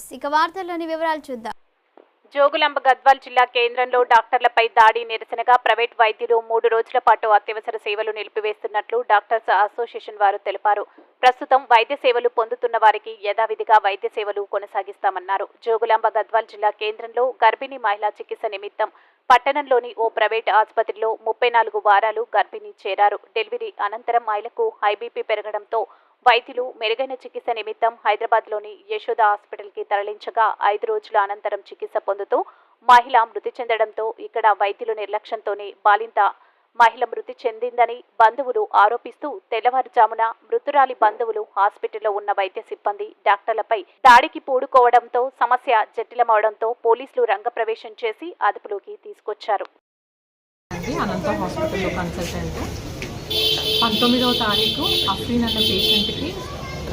నమస్తే ఇక వార్తల్లోని వివరాలు చూద్దాం. జోగులాంబ గద్వాల్ జిల్లా కేంద్రంలో డాక్టర్లపై దాడి నిరసనగా ప్రైవేట్ వైద్యులు మూడు రోజుల పాటు అత్యవసర సేవలు నిలిపివేస్తున్నట్లు డాక్టర్స్ అసోసియేషన్ వారు తెలిపారు. ప్రస్తుతం వైద్య సేవలు పొందుతున్న వారికి యథావిధిగా వైద్య సేవలు కొనసాగిస్తామన్నారు. జోగులాంబ గద్వాల్ జిల్లా కేంద్రంలో గర్భిణీ మహిళా చికిత్స నిమిత్తం పట్టణంలోని ఓ ప్రైవేట్ ఆసుపత్రిలో ముప్పై నాలుగు వారాలు గర్భిణీ చేరారు. డెలివరీ అనంతరం మహిళకు హైబీపీ పెరగడంతో వైద్యులు మెరుగైన చికిత్స నిమిత్తం హైదరాబాద్లోని యశోద హాస్పిటల్కి తరలించగా ఐదు రోజుల అనంతరం చికిత్స పొందుతూ మహిళ మృతి చెందడంతో ఇక్కడ వైద్యుల నిర్లక్ష్యంతోనే బాలింత మహిళ మృతి చెందిందని బంధువులు ఆరోపిస్తూ తెల్లవారుజామున మృతురాలి బంధువులు హాస్పిటల్లో ఉన్న వైద్య సిబ్బంది డాక్టర్లపై దాడికి పూడుకోవడంతో సమస్య జటిలమవడంతో పోలీసులు రంగప్రవేశం చేసి అదుపులోకి తీసుకొచ్చారు. అనంత హాస్పిటల్లో కన్సల్టెంట్. పంతొమ్మిదవ తారీఖు అఫ్రీన్ అన్న పేషెంట్కి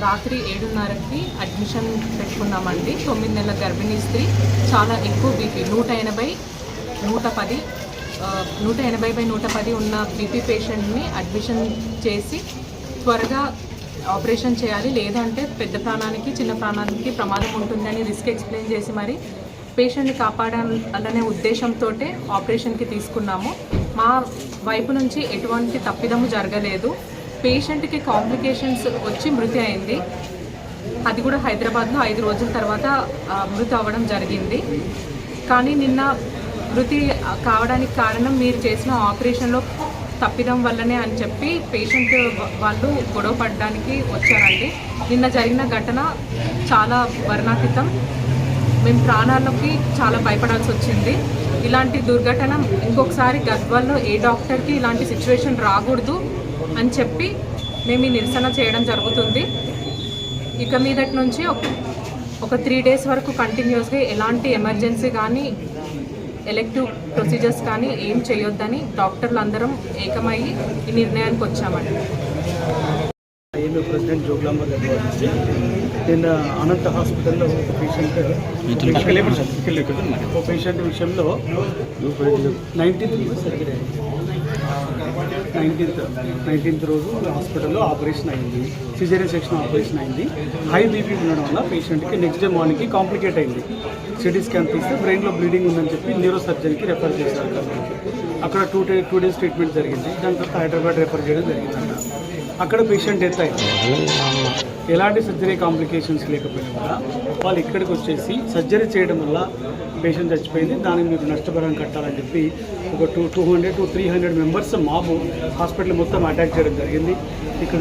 రాత్రి ఏడున్నరకి అడ్మిషన్ పెట్టుకున్నామండి. తొమ్మిది నెలల గర్భిణీ స్త్రీ. చాలా ఎక్కువ బీపీ నూట ఎనభై నూట పది నూట ఎనభై బై నూట పది ఉన్న బీపీ పేషెంట్ని అడ్మిషన్ చేసి త్వరగా ఆపరేషన్ చేయాలి. లేదంటే పెద్ద ప్రాణానికి చిన్న ప్రాణానికి ప్రమాదం ఉంటుందని రిస్క్ ఎక్స్ప్లెయిన్ చేసి మరి పేషెంట్ని కాపాడాలనే ఉద్దేశంతో ఆపరేషన్కి తీసుకున్నాము. మా వైపు నుంచి ఎటువంటి తప్పిదము జరగలేదు. పేషెంట్కి కాంప్లికేషన్స్ వచ్చి మృతి అయింది. అది కూడా హైదరాబాద్లో ఐదు రోజుల తర్వాత మృతి అవ్వడం జరిగింది. కానీ నిన్న మృతి కావడానికి కారణం మీరు చేసిన ఆపరేషన్లో తప్పిదం వల్లనే అని చెప్పి పేషెంట్ వాళ్ళు గొడవ పడడానికి వచ్చారండి. నిన్న జరిగిన ఘటన చాలా వర్ణాతీతం. మేము ప్రాణాలకి చాలా భయపడాల్సి వచ్చింది. ఇలాంటి దుర్ఘటన ఇంకొకసారి గద్వాల్లో ఏ డాక్టర్కి ఇలాంటి సిచ్యువేషన్ రాకూడదు అని చెప్పి మేము ఈ నిరసన చేయడం జరుగుతుంది. ఇక మీదటి నుంచి ఒక త్రీ డేస్ వరకు కంటిన్యూస్గా ఎలాంటి ఎమర్జెన్సీ కానీ ఎలెక్టివ్ ప్రొసీజర్స్ కానీ ఏం చేయొద్దని డాక్టర్లు అందరం ఏకమయ్యి ఈ నిర్ణయానికి వచ్చామండి. ఏమి ప్రెసిడెంట్ జోగులాంబ నుంచి నిన్న అనంత హాస్పిటల్లో ఒక పేషెంట్ ఒక పేషెంట్ విషయంలో నైన్టీన్త్ నైన్టీన్త్ నైన్టీన్త్ రోజు హాస్పిటల్లో ఆపరేషన్ అయింది. సిజేరియన్ సెక్షన్ ఆపరేషన్ అయింది. హై బీపీ ఉండడం వల్ల పేషెంట్కి నెక్స్ట్ డే మార్నింగ్కి కాంప్లికేట్ అయింది. సిటీ స్కాన్ తీస్తే బ్రెయిన్లో బ్లీడింగ్ ఉందని చెప్పి న్యూరో సర్జన్కి రెఫర్ చేశారు. అక్కడ two day two days treatment జరిగింది. దాని తర్వాత హైదరాబాద్ రెఫర్ చేయడం జరిగిందంట. అక్కడ పేషెంట్ డెత్ అయింది ఎలాంటి సర్జరీ కాంప్లికేషన్స్ లేకపోయినా కూడా వాళ్ళు ఇక్కడికి వచ్చేసి సర్జరీ చేయడం వల్ల పేషెంట్ చచ్చిపోయింది. దానికి మీకు నష్టపరం కట్టాలని చెప్పి ఒక two two hundred to three hundred members mob hospital మొత్తం అటాక్ చేయడం జరిగింది. ఇక్కడ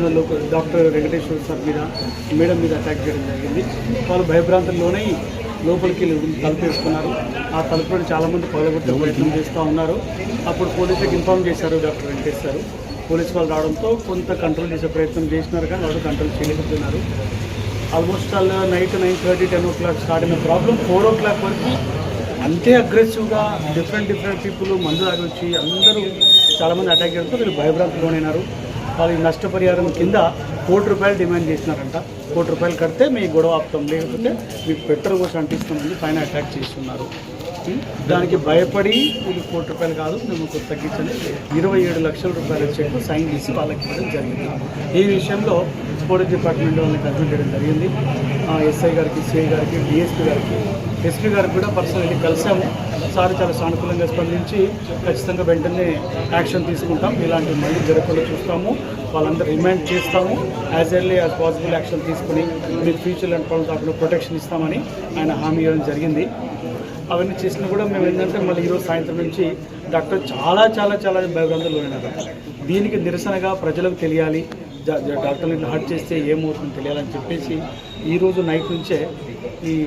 డాక్టర్ వెంకటేశ్వర సార్ మీద మేడం మీద అటాక్ చేయడం జరిగింది. వాళ్ళు భయభ్రాంతుల్లోనే లోపలికి తలుపు వేసుకున్నారు. ఆ తలుపులను చాలామంది పగలగొట్టే ప్రయత్నం చేస్తూ ఉన్నారు. అప్పుడు పోలీసులకు ఇన్ఫామ్ చేశారు డాక్టర్ వెంకటేష్ పోలీస్ వాళ్ళు రావడంతో కొంత కంట్రోల్ చేసే ప్రయత్నం చేసినారు కానీ వాళ్ళు కంట్రోల్ చేయలేకపోతున్నారు. ఆల్మోస్ట్ వాళ్ళు night nine thirty ten o'clock start అయిన ప్రాబ్లం ఫోర్ ఓ క్లాక్ వరకు అంతే అగ్రెసివ్గా డిఫరెంట్ డిఫరెంట్ పీపుల్ మందు తాగి వచ్చి అందరూ చాలామంది అటాక్ చేయడంతో వీళ్ళు భయభ్రాంతిలోనైనారు వాళ్ళు నష్టపరిహారం కింద కోటి రూపాయలు డిమాండ్ చేసినారంట. కోటి రూపాయలు కడితే మీ గొడవ ఆపుతాం లేకపోతే మీకు పెట్రోల్ కోసం అంటిస్తామని పైన అటాక్ చేస్తున్నారు. ఉం? దానికి భయపడి వీళ్ళు కోటి రూపాయలు కాదు మేము కొంచెం తగ్గించండి. ఇరవై ఏడు లక్షల రూపాయల చెక్ సైన్ చేసి వాళ్ళకి ఇవ్వడం జరిగింది. ఈ విషయంలో పోలీస్ డిపార్ట్మెంట్ వాళ్ళని కన్సల్ట్ చేయడం జరిగింది. ఎస్ఐ గారికి సిఐ గారికి డిఎస్పీ గారికి. ఎస్పీ గారికి కూడా పర్సనల్లీ కలిసాము. సార్ చాలా సానుకూలంగా స్పందించి ఖచ్చితంగా వెంటనే యాక్షన్ తీసుకుంటాం. ఇలాంటి మళ్ళీ జరగకుండా చూస్తాము. వాళ్ళందరూ రిమైండ్ చేస్తాము. As early as possible action తీసుకుని మీకు ఫ్యూచర్ అండ్ ప్రాబ్లమ్ ప్రొటెక్షన్ ఇస్తామని ఆయన హామీ ఇవ్వడం జరిగింది. అవన్నీ చేసినా కూడా మేము ఏంటంటే మళ్ళీ ఈరోజు సాయంత్రం నుంచి డాక్టర్ చాలా చాలా చాలా భయభ్రాంతులు ఉన్నారు దీనికి నిరసనగా ప్రజలకు తెలియాలి. జ- డాక్టర్లు హర్ట్ చేస్తే ఏమవుతుందో తెలియాలని చెప్పేసి ఈరోజు నైట్ నుంచే ఈ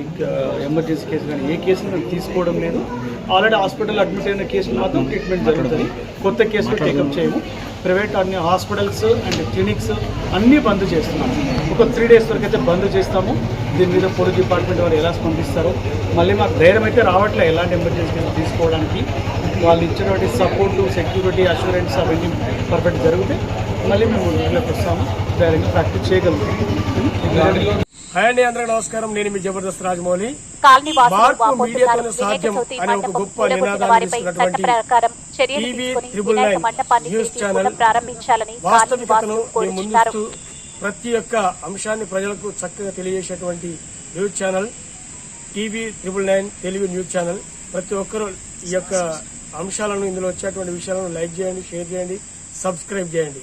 ఎమర్జెన్సీ కేసు కానీ ఏ కేసులు మేము తీసుకోవడం లేదు. ఆల్రెడీ హాస్పిటల్ అడ్మిట్ అయిన కేసులు మాత్రం ట్రీట్మెంట్ జరుగుతుంది. కొత్త కేసులు టేకప్ చేయము. ప్రైవేట్ అన్ని హాస్పిటల్స్ అండ్ క్లినిక్స్ అన్నీ బంద్ చేస్తున్నాము. ఒక త్రీ డేస్ వరకు అయితే బంద్ చేస్తాము. దీని మీద పోలీస్ డిపార్ట్మెంట్ వారు ఎలా స్పందిస్తారో మళ్ళీ మాకు ధైర్యం అయితే రావట్లే ఎలాంటి ఎమర్జెన్సీ తీసుకోవడానికి. వాళ్ళు ఇచ్చినటువంటి సపోర్టు సెక్యూరిటీ అష్యూరెన్స్ అవన్నీ పర్ఫెక్ట్ జరిగితే మళ్ళీ మేము ఇంట్లోకి వస్తాము. ధైర్యంగా ప్రాక్టీస్ చేయగలుగుతాం. హాయ్ అండి అందరికీ నమస్కారం. నేను మీ జబర్దస్త్ రాజమౌళి. మీడియాతోనే సాధ్యం అనే ఒక గొప్ప నినాదాన్ని TV triple nine news channel వాస్తవికతను ప్రతి ఒక్క అంశాన్ని ప్రజలకు చక్కగా తెలియజేసేటువంటి news channel TV triple nine Telugu news channel. ప్రతి ఒక్కరూ ఈ యొక్క అంశాలను ఇందులో వచ్చేటువంటి విషయాలను లైక్ చేయండి షేర్ చేయండి సబ్స్క్రైబ్ చేయండి.